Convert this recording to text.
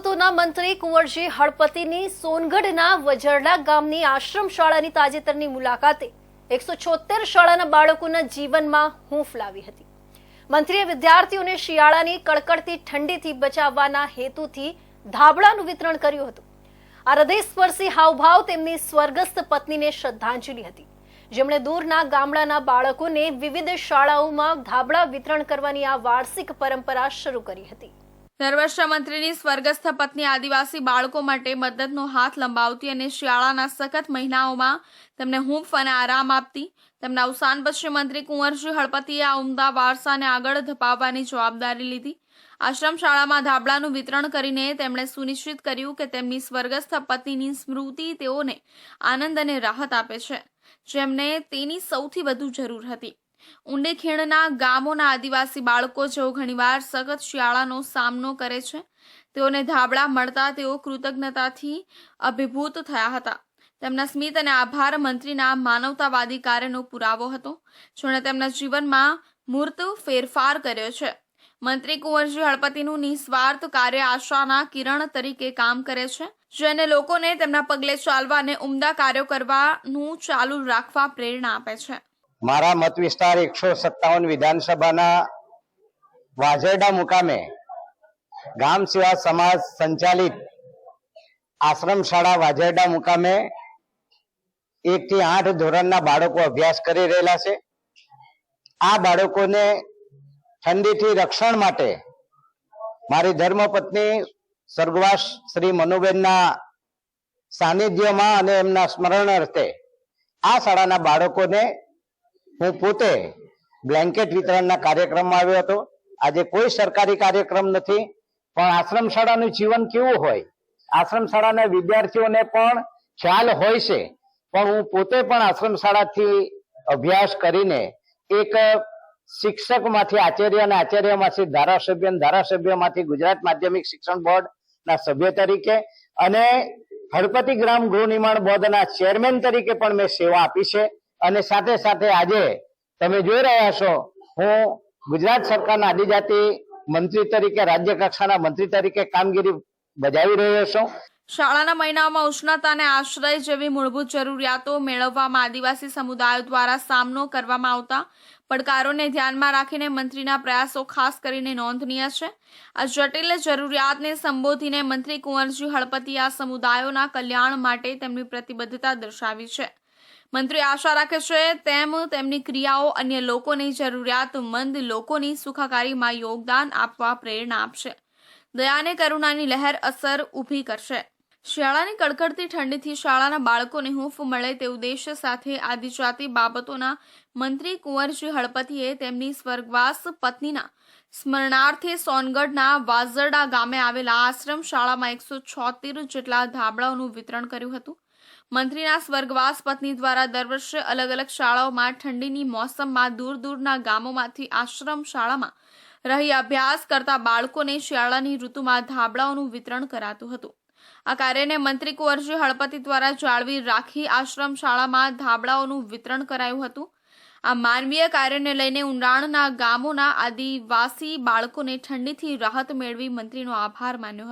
બાબતોના મંત્રી કુંવરજી હળપતિની સોનગઢના વજરડા ગામની આશ્રમ શાળાની તાજેતરની મુલાકાતે એકસો છોતેર શાળાના બાળકોના જીવનમાં હૂંફ લાવી હતી. મંત્રીએ વિદ્યાર્થીઓને શિયાળાની કડકડતી ઠંડીથી બચાવવાના હેતુથી ધાબળાનું વિતરણ કર્યું હતું. આ હૃદયસ્પર્શી હાવભાવ તેમની સ્વર્ગસ્થ પત્નીને શ્રદ્ધાંજલિ હતી. જેમણે દૂરના ગામડાના બાળકોને વિવિધ શાળાઓમાં ધાબળા વિતરણ કરવાની આ વાર્ષિક પરંપરા શરૂ કરી હતી. વર્ષે મંત્રીની સ્વર્ગસ્થ પત્ની આદિવાસી બાળકો માટે મદદનો હાથ લંબાવતી અને શિયાળાના સખત મહિનાઓમાં તેમને હૂંફ અને આરામ આપતી, તેમના અવસાન પછી મંત્રી કુંવરજી હળપતિએ આ ઉમદા વારસાને આગળ ધપાવવાની જવાબદારી લીધી. આશ્રમ શાળામાં ધાબળાનું વિતરણ કરીને તેમણે સુનિશ્ચિત કર્યું કે તેમની સ્વર્ગસ્થ પત્નીની સ્મૃતિ તેઓને આનંદ અને રાહત આપે છે, જેમને તેની સૌથી વધુ જરૂર હતી. ઊંડે ખીણના ગામોના આદિવાસી બાળકો જેઓ ઘણીવાર સખત શિયાળાનો સામનો કરે છે, તેઓને ધાબળા મળતા તેઓ કૃતજ્ઞતાથી અભિભૂત થયા હતા. તેમના સ્મિત અને આભાર મંત્રીના માનવતાવાદી કાર્યનો પુરાવો હતો, જેણે તેમના જીવનમાં મૂર્ત ફેરફાર કર્યો છે. મંત્રી કુંવરજી હળપતિનું નિસ્વાર્થ કાર્ય આશાના કિરણ તરીકે કામ કરે છે, જેને લોકોને તેમના પગલે ચાલવા અને ઉમદા કાર્યો કરવાનું ચાલુ રાખવા પ્રેરણા આપે છે. મારા મત વિસ્તાર એકસો સત્તાવન વિધાનસભાના વાજરડા મુકામે ગામ સેવા સમાજ સંચાલિત આશ્રમ શાળા વાજરડા મુકામે એક થી આઠ ધોરણના બાળકો અભ્યાસ કરી રહેલા છે. આ બાળકોને ઠંડીથી રક્ષણ માટે મારી ધર્મપત્ની સ્વર્ગવાસ શ્રી મનુબેનના સાનિધ્યમાં અને એમના સ્મરણ અર્થે આ શાળાના બાળકોને હું પોતે બ્લેન્કેટ વિતરણના કાર્યક્રમમાં આવ્યો હતો. આજે કોઈ સરકારી કાર્યક્રમ નથી, પણ આશ્રમ શાળાનું જીવન કેવું હોય? આશ્રમ શાળાના વિદ્યાર્થીઓને પણ ખ્યાલ હોય છે. પણ હું પોતે પણ આશ્રમ શાળાથી અભ્યાસ કરીને એક શિક્ષકમાંથી આચાર્ય અને આચાર્યમાંથી ધારાસભ્ય અને ધારાસભ્યમાંથી ગુજરાત માધ્યમિક શિક્ષણ બોર્ડ ના સભ્ય તરીકે અને હળપતિ ગ્રામ ગૃહ નિર્માણ બોર્ડના ચેરમેન તરીકે પણ મેં સેવા આપી છે. અને સાથે સાથે આજે તમે જોઈ રહ્યા છો, હું ગુજરાત સરકારના આદિજાતિ મંત્રી તરીકે, રાજ્ય કક્ષાના મંત્રી તરીકે કામગીરી બજાવી રહ્યો છું. શાળાના મહિનાઓમાં ઉષ્ણતા અને આશ્રય જેવી મૂળભૂત જરૂરિયાતો મેળવવામાં આદિવાસી સમુદાયો દ્વારા સામનો કરવામાં આવતા પડકારોને ધ્યાનમાં રાખીને મંત્રીના પ્રયાસો ખાસ કરીને નોંધનીય છે. આ જટિલ જરૂરિયાતને સંબોધીને મંત્રી કુંવરજી હળપતિ આ સમુદાયોના કલ્યાણ માટે તેમની પ્રતિબદ્ધતા દર્શાવી છે. મંત્રી આશા રાખે છે, તેમ તેમની ક્રિયાઓ અન્ય લોકોની જરૂરિયાતમંદ લોકોની સુખાકારીમાં યોગદાન આપવા પ્રેરણા આપશે. દયાને કરુણાની લહેર અસર ઊભી કરશે. શિયાળાની કડકડતી ઠંડીથી શાળાના બાળકોને હૂંફ મળે તે ઉદ્દેશ્ય સાથે આદિજાતિ બાબતોના મંત્રી કુંવરજી હળપતિએ તેમની સ્વર્ગવાસ પત્નીના સ્મરણાર્થે સોનગઢના વાઝરડા ગામે આવેલા આશ્રમ શાળામાં એકસો છોતેર જેટલા ધાબળાઓનું વિતરણ કર્યું હતું. મંત્રીના સ્વર્ગવાસ પત્ની દ્વારા દર વર્ષે અલગ અલગ શાળાઓમાં ઠંડીની મોસમમાં દૂર દૂરના ગામોમાંથી આશ્રમ શાળામાં રહી અભ્યાસ કરતા બાળકોને શિયાળાની ઋતુમાં ધાબળાઓનું વિતરણ કરાતું હતું. આ કાર્યને મંત્રી કુંવરજી હળપતિ દ્વારા જાળવી રાખી આશ્રમ શાળામાં ધાબળાઓનું વિતરણ કરાયું હતું. આ માનવીય કાર્યને લઈને ઉંડાણના ગામોના આદિવાસી બાળકોને ઠંડીથી રાહત મેળવી મંત્રીનો આભાર માન્યો હતો.